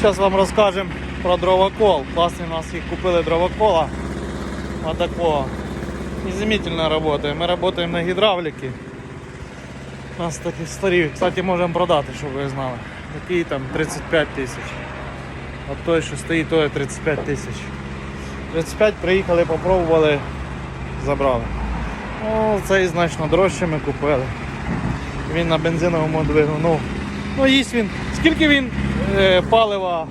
Зараз вам розкажемо про дровокол. Класний у нас їх купили дровокола. Отакого. Изумительно работаем. Мы работаем на гидравлике. У нас такі старі. Кстати, можемо продати, щоб ви знали. Такий там 35 тисяч. От той, що стоїть, той 35 тисяч. 35 приїхали, попробували, забрали. Ну, цей значно дорожче ми купили. Він на бензиновому двигуну. Ну, їсть він. Скільки він е, палива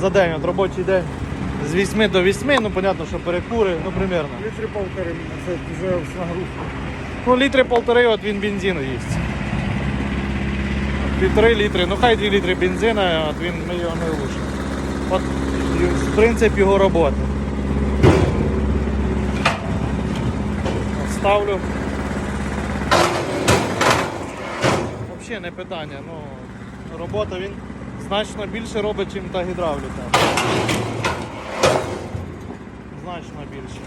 за день, от робочий день? З 8 до 8, ну понятно, що перекури, ну примерно. Літри полтори, це вже з нагрузки. Ну, літри полтори, от він бензину їсть. Півтори літри, ну хай 2 літри бензина, от він ми його не влучимо. От принцип його роботи. От Ставлю. Взагалі не питання. Ну, робота він значно більше робить, ніж та гідравліка. Значно більше.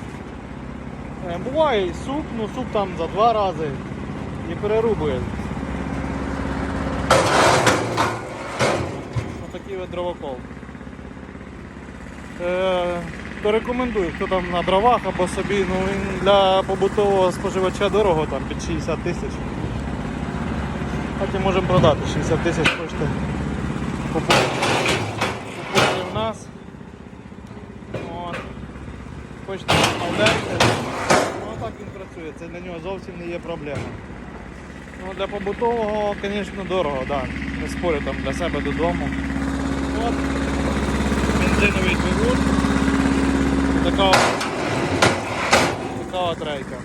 Е, Буває і суп, ну суп там за два рази і перерубує. Отакий от дровокол. Е, то рекомендую, хто там на дровах або собі, ну він для побутового споживача дорого, там під 60 тисяч. Потім можемо продати 60 тисяч коштує. Купуйте в нас. От. Хочете замовляйте. Ну так він працює, це для нього зовсім не є проблема. Ну, для побутового, звісно, дорого, да. не спорю там для себе додому. От. Бензиновий двигун. Така, така от рейка.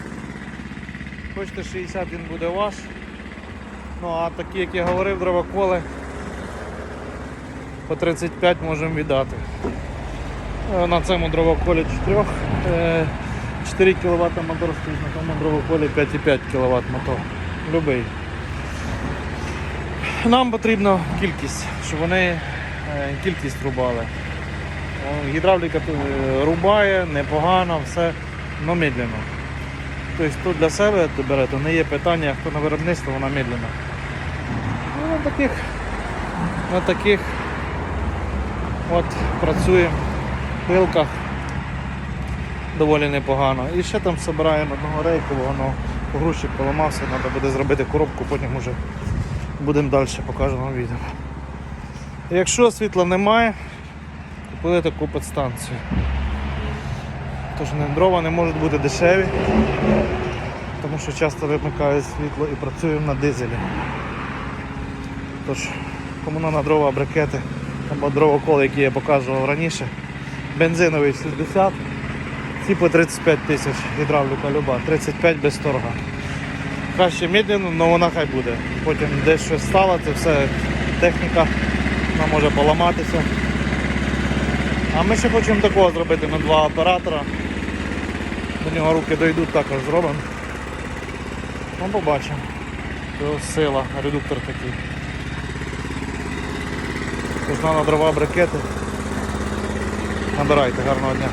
Хочете 60 він буде ваш. Ну а такі, як я говорив, дровоколи по 35 можемо віддати. Е, На цьому дровоколі 4, 4 кВт мотор стоїть, на тому дровоколі 5,5 кВт мотор. Любий. Нам потрібна кількість, щоб вони е, кількість рубали. Гідравліка е, рубає, непогано, все, але медленно. Тобто тут для себе ти бере, то не є питання, хто на виробництво, вона медленно. Ну, на таких, на таких от працюємо пилках доволі непогано. І ще там збираємо одного рейкового, але погрузчик поламався, треба буде зробити коробку, потім вже будемо далі покажемо відео. Якщо світла немає, купили таку підстанцію. Тож дрова не можуть бути дешеві, тому що часто вимикають світло і працюємо на дизелі. Тож, кому дрова брикети або дровокол, які я показував раніше, бензиновий 60, ці по 35 тисяч гідравліка люба, 35 без торга. Краще медленно, але вона хай буде. Потім десь щось стало, це все техніка, вона може поламатися. А ми ще хочемо такого зробити на два оператора. До нього руки дійдуть, також зробимо. Ну, побачимо. Сила, редуктор такий. Треба дрова брикети. Набирайте, гарного дня.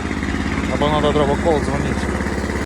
Або треба дровокол, дзвоніть.